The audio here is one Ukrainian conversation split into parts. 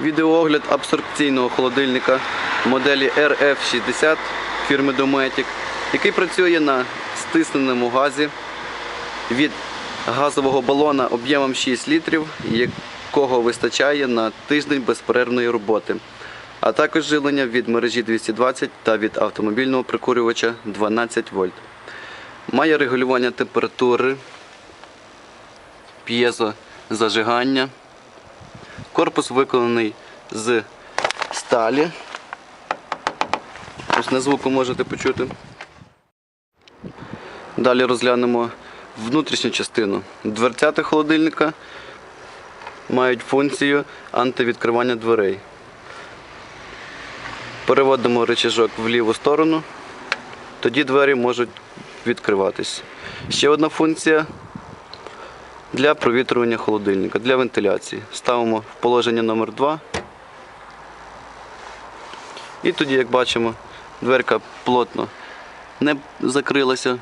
Відеоогляд абсорбційного холодильника моделі RF60 фірми Dometic, який працює на стисненому газі від газового балона об'ємом 6 літрів, якого вистачає на тиждень безперервної роботи, а також живлення від мережі 220 та від автомобільного прикурювача 12 вольт. Має регулювання температури, п'єзозажигання. Корпус виконаний з сталі. Ось на звуку можете почути. Далі розглянемо внутрішню частину. Дверцята холодильника мають функцію антивідкривання дверей. Переводимо рычажок в ліву сторону, тоді двері можуть відкриватись. Ще одна функція для провітрювання холодильника, для вентиляції. Ставимо в положення номер 2 І тоді, як бачимо, дверка плотно не закрилася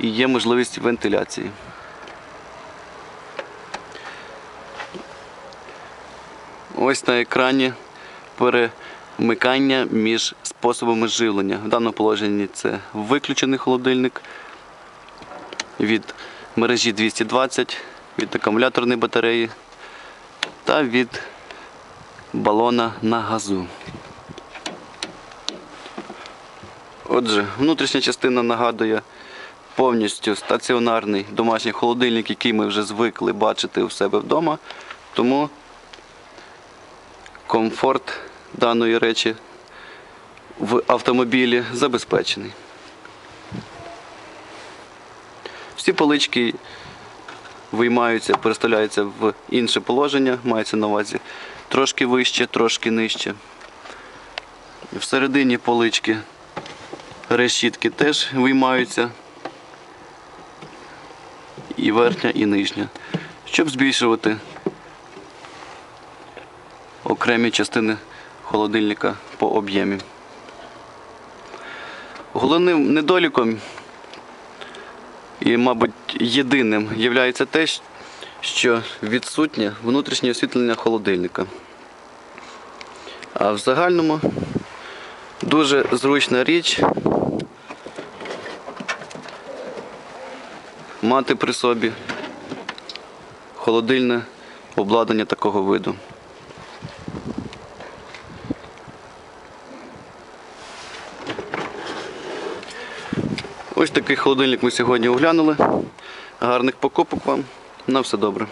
і є можливість вентиляції. Ось на екрані перемикання між способами живлення. В даному положенні це виключений холодильник від мережі 220, від акумуляторної батареї та від балона на газу. Отже, внутрішня частина нагадує повністю стаціонарний домашній холодильник, який ми вже звикли бачити у себе вдома. Тому комфорт даної речі в автомобілі забезпечений. Всі полички виймаються, переставляються в інше положення, мається на увазі трошки вище, трошки нижче. Всередині полички решітки теж виймаються. І верхня, і нижня. Щоб збільшувати окремі частини холодильника по об'ємі. Головним недоліком і, мабуть, єдиним є те, що відсутнє внутрішнє освітлення холодильника. А в загальному дуже зручна річ мати при собі холодильне обладнання такого виду. Ось такий холодильник ми сьогодні оглянули. Гарних покупок вам. На все добре.